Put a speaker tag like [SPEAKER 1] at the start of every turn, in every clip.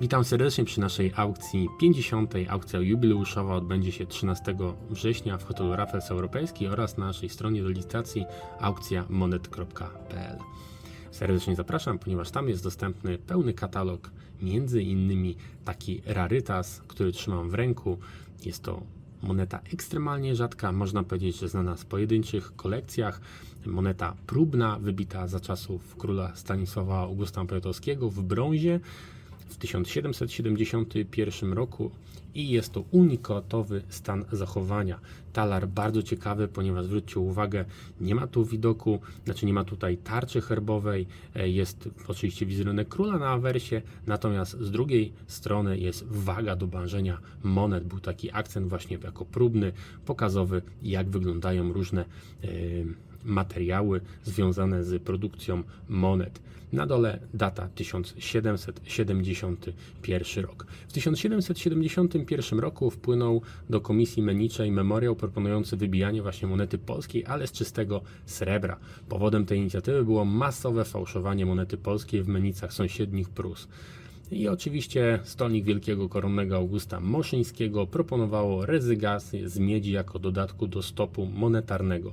[SPEAKER 1] Witam serdecznie przy naszej aukcji 50. Aukcja jubileuszowa odbędzie się 13 września w hotelu Raffles Europejski oraz na naszej stronie do licytacji aukcjamonet.pl. Serdecznie zapraszam, ponieważ tam jest dostępny pełny katalog, między innymi taki rarytas, który trzymam w ręku. Jest to moneta ekstremalnie rzadka, można powiedzieć, że znana z pojedynczych kolekcjach. Moneta próbna, wybita za czasów króla Stanisława Augusta Poniatowskiego w brązie w 1771 roku i jest to unikatowy stan zachowania. Talar bardzo ciekawy, ponieważ zwróćcie uwagę, nie ma tu widoku, znaczy nie ma tutaj tarczy herbowej, e, jest oczywiście wizerunek króla na awersie, natomiast z drugiej strony jest waga do bążenia monet. Był taki akcent właśnie jako próbny, pokazowy, jak wyglądają różne e, materiały związane z produkcją monet. Na dole data 1771 rok. W 1771 roku wpłynął do Komisji Menniczej memoriał proponujący wybijanie właśnie monety polskiej, ale z czystego srebra. Powodem tej inicjatywy było masowe fałszowanie monety polskiej w menicach sąsiednich Prus. I oczywiście stolnik wielkiego koronnego Augusta Moszyńskiego proponowało rezygnację z miedzi jako dodatku do stopu monetarnego.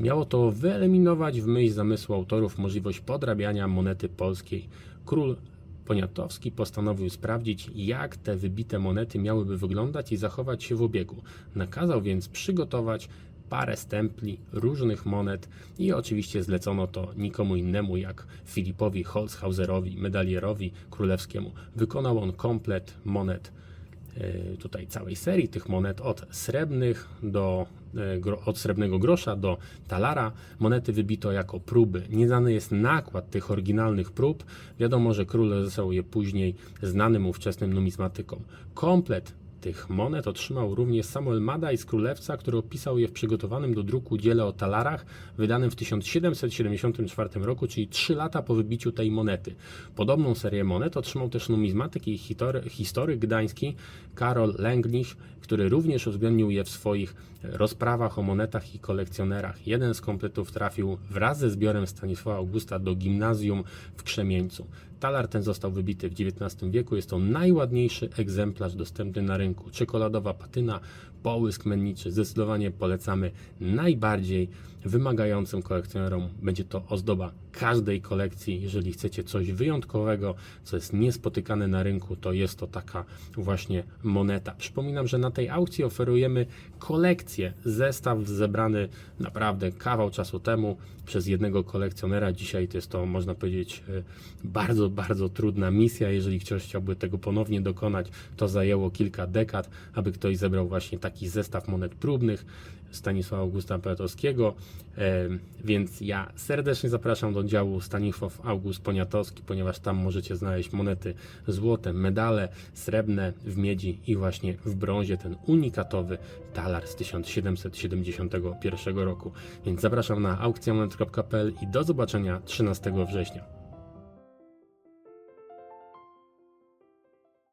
[SPEAKER 1] Miało to wyeliminować w myśl zamysłu autorów możliwość podrabiania monety polskiej. Król Poniatowski postanowił sprawdzić, jak te wybite monety miałyby wyglądać i zachować się w obiegu. Nakazał więc przygotować parę stempli różnych monet i oczywiście zlecono to nikomu innemu jak Filipowi Holzhauserowi, medalierowi królewskiemu. Wykonał on komplet monet tutaj całej serii tych monet od srebrnych do gro- od srebrnego grosza do talara. Monety wybito jako próby. Nie znany jest nakład tych oryginalnych prób. Wiadomo, że król rozesłał je później znanym ówczesnym numizmatykom. Komplet tych monet otrzymał również Samuel Madaj z Królewca, który opisał je w przygotowanym do druku dziele o talarach, wydanym w 1774 roku, czyli 3 lata po wybiciu tej monety. Podobną serię monet otrzymał też numizmatyk i history- historyk gdański Karol Lęgniś, który również uwzględnił je w swoich rozprawach o monetach i kolekcjonerach. Jeden z kompletów trafił wraz ze zbiorem Stanisława Augusta do gimnazjum w Krzemieńcu. Talar ten został wybity w XIX wieku. Jest to najładniejszy egzemplarz dostępny na rynku. Czekoladowa patyna, połysk menniczy. Zdecydowanie polecamy najbardziej wymagającym kolekcjonerom. Będzie to ozdoba każdej kolekcji. Jeżeli chcecie coś wyjątkowego, co jest niespotykane na rynku, to jest to taka właśnie moneta. Przypominam, że na tej aukcji oferujemy kolekcję, zestaw zebrany naprawdę kawał czasu temu przez jednego kolekcjonera. Dzisiaj to jest to, można powiedzieć, e, bardzo, bardzo trudna misja. Jeżeli ktoś chciałby tego ponownie dokonać, to zajęło kilka dekad, aby ktoś zebrał właśnie taki zestaw monet próbnych Stanisława Augusta Poniatowskiego. E, Więc ja serdecznie zapraszam do działu Stanisław August Poniatowski, ponieważ tam możecie znaleźć monety złote, medale srebrne w miedzi i właśnie w brązie ten unikatowy talar z 1771 roku. Więc zapraszam na aukcjomonet.pl i do zobaczenia 13 września.